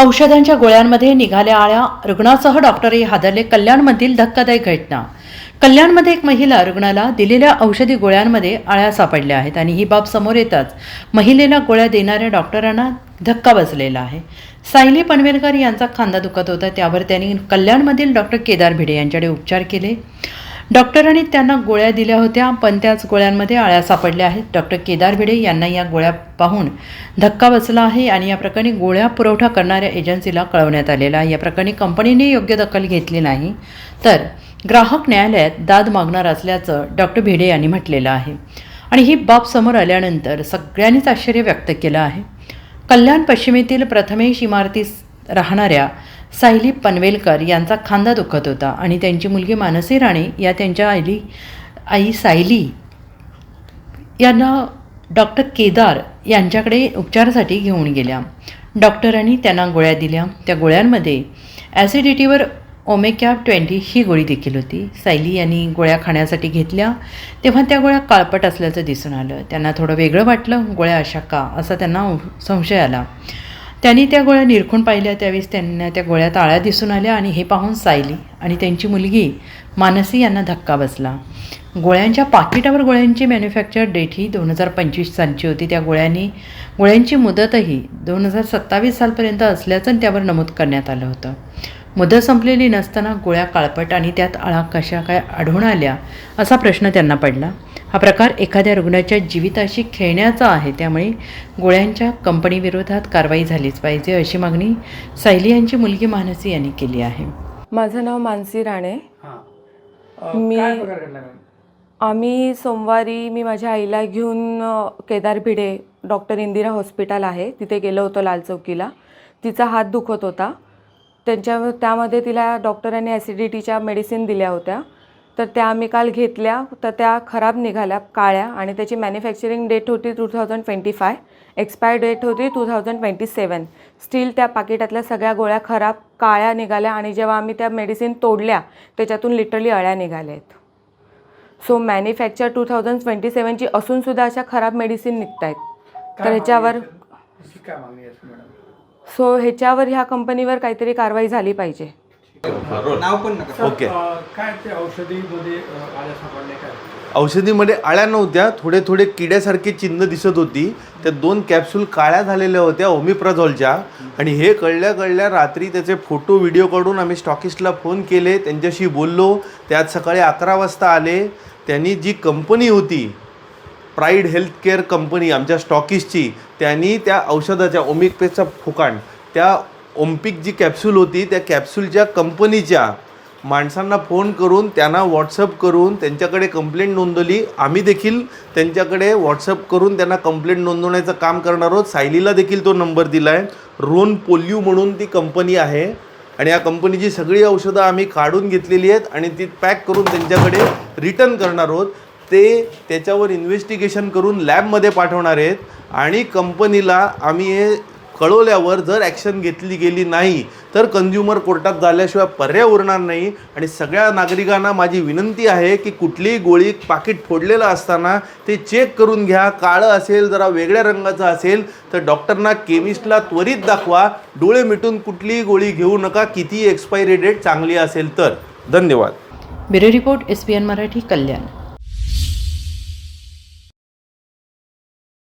औषधांच्या गोळ्यांमध्ये निघाल्या आळ्या रुग्णासह डॉक्टरही हादरले कल्याणमधील धक्कादायक घटना. कल्याणमध्ये एक महिला रुग्णाला दिलेल्या औषधी गोळ्यांमध्ये आळ्या सापडल्या आहेत आणि ही बाब समोर येताच महिलेला गोळ्या देणाऱ्या डॉक्टरांना धक्का बसलेला आहे. सायली पनवेलकर यांचा खांदा दुखत होता. त्यावर त्यांनी कल्याणमधील डॉक्टर केदार भिडे यांच्याकडे उपचार केले. डॉक्टरांनी त्यांना गोळ्या दिल्या होत्या पण त्याच गोळ्यांमध्ये आळ्या सापडल्या आहेत. डॉक्टर केदार भिडे यांना या गोळ्या पाहून धक्का बसला आहे आणि या प्रकरणी गोळ्या पुरवठा करणाऱ्या एजन्सीला कळवण्यात आलेला आहे. या प्रकरणी कंपनीने योग्य दखल घेतली नाही. तर ग्राहक न्यायालयात दाद मागणार असल्याचं डॉक्टर भिडे यांनी म्हटलेलं आहे. आणि ही बाब समोर आल्यानंतर सगळ्यांनीच आश्चर्य व्यक्त केलं आहे. कल्याण पश्चिमेतील प्रथमेश इमारतीस राहणाऱ्या सायली पनवेलकर यांचा खांदा दुखत होता आणि त्यांची मुलगी मानसी राणे या त्यांच्या आईली आई सायली यांना डॉक्टर केदार यांच्याकडे उपचारासाठी घेऊन गेल्या. डॉक्टरांनी त्यांना गोळ्या दिल्या. त्या गोळ्यांमध्ये ॲसिडिटीवर ओमेकॅप ट्वेंटी ही गोळी देखील होती. सायली यांनी गोळ्या खाण्यासाठी घेतल्या. तेव्हा त्या गोळ्या काळपट असल्याचं दिसून आलं. त्यांना थोडं वेगळं वाटलं. गोळ्या अशा का? असा त्यांना संशय आला. त्यांनी त्या गोळ्या निरखून पाहिल्या. त्यावेळेस त्यांना त्या गोळ्या ताळ्या दिसून आल्या आणि हे पाहून सायली आणि त्यांची मुलगी मानसी यांना धक्का बसला. गोळ्यांच्या पाकिटावर गोळ्यांची मॅन्युफॅक्चर डेट ही दोन हजार पंचवीस सालची होती. त्या गोळ्यांनी गोळ्यांची मुदतही दोन हजार सत्तावीस सालपर्यंत असल्याचं त्यावर नमूद करण्यात आलं होतं. मुदत संपलेली नसताना गोळ्या काळपट आणि त्यात आळा कशा काय आढळून आल्या असा प्रश्न त्यांना पडला. हा प्रकार एखाद्या रुग्णाच्या जीविताशी खेळण्याचा आहे. त्यामुळे गोळ्यांच्या कंपनीविरोधात कारवाई झालीच पाहिजे अशी मागणी सायली यांची मुलगी मानसी यांनी केली आहे. माझं नाव मानसी राणे. हां. मी- काय प्रकार घडला मॅम? आम्ही सोमवारी मी माझ्या आईला घेऊन केदार भिडे डॉक्टर इंदिरा हॉस्पिटल आहे. तिथे गेलो होतो लाल चौकीला. तिचा हात दुखत होता. त्यांच्या त्यामध्ये तिला डॉक्टरांनी ॲसिडिटीच्या मेडिसिन दिल्या होत्या. तर त्या आम्ही काल घेतल्या तर त्या खराब निघाल्या काळ्या आणि त्याची मॅन्युफॅक्चरिंग डेट होती two thousand twenty five expire date होती two thousand twenty seven still त्या पाकिटातल्या सगळ्या गोळ्या खराब काळ्या निघाल्या आणि जेव्हा आम्ही त्या मेडिसिन तोडल्या त्याच्यातून लिटरली अळ्या निघाल्या आहेत. So manufacture two thousand twenty सेवनची असूनसुद्धा अशा खराब मेडिसिन निघत आहेत तर ह्याच्यावर सो ह्याच्यावर ह्या कंपनीवर काहीतरी कारवाई झाली पाहिजे. नाव पण नका. ओके. काय ते औषधीमध्ये आल्या सापडल्या काय? औषधीमध्ये आळ्या नव्हत्या थोडे थोडे किड्यासारखे चिन्ह दिसत होती. त्या दोन कॅप्सूल काळ्या झालेल्या होत्या ओमिप्राझॉलच्या आणि हे कळल्या कळल्या रात्री त्याचे फोटो व्हिडिओ काढून आम्ही स्टॉकिस्टला फोन केले. त्यांच्याशी बोललो. ते आज सकाळी अकरा वाजता आले. त्यांनी जी कंपनी होती प्राईड हेल्थ केअर कंपनी आमच्या स्टॉकिस्टची त्यांनी त्या औषधाच्या ओमिकपेचा फुकाण त्या ओम्पिक जी कॅप्सूल होती त्या कॅप्सूलच्या कंपनीच्या माणसांना फोन करून त्यांना व्हॉट्सअप करून त्यांच्याकडे कंप्लेंट नोंदवली. आम्ही देखील त्यांच्याकडे व्हॉट्सअप करून त्यांना कंप्लेंट नोंदवण्याचं काम करणार आहोत. सायलीला देखील तो नंबर दिला आहे रोन पोल्यू म्हणून ती कंपनी आहे. आणि या कंपनीची सगळी औषधं आम्ही काढून घेतलेली आहेत आणि ती पॅक करून त्यांच्याकडे रिटर्न करणार आहोत. ते त्याच्यावर इन्व्हेस्टिगेशन करून लॅबमध्ये पाठवणार आहेत. आणि कंपनीला आम्ही हे कळवल्यावर जर ॲक्शन घेतली गेली नाही तर कंझ्युमर कोर्टात झाल्याशिवाय पर्याय उरणार नाही. आणि सगळ्या नागरिकांना माझी विनंती आहे की कुठलीही गोळी पाकिट फोडलेलं असताना ते चेक करून घ्या. काळं असेल जरा वेगळ्या रंगाचं असेल तर डॉक्टरना केमिस्टला त्वरित दाखवा. डोळे मिटून कुठलीही गोळी घेऊ नका. किती एक्सपायरी डेट चांगली असेल तर. धन्यवाद. Bureau report S P N Marathi Kalyan.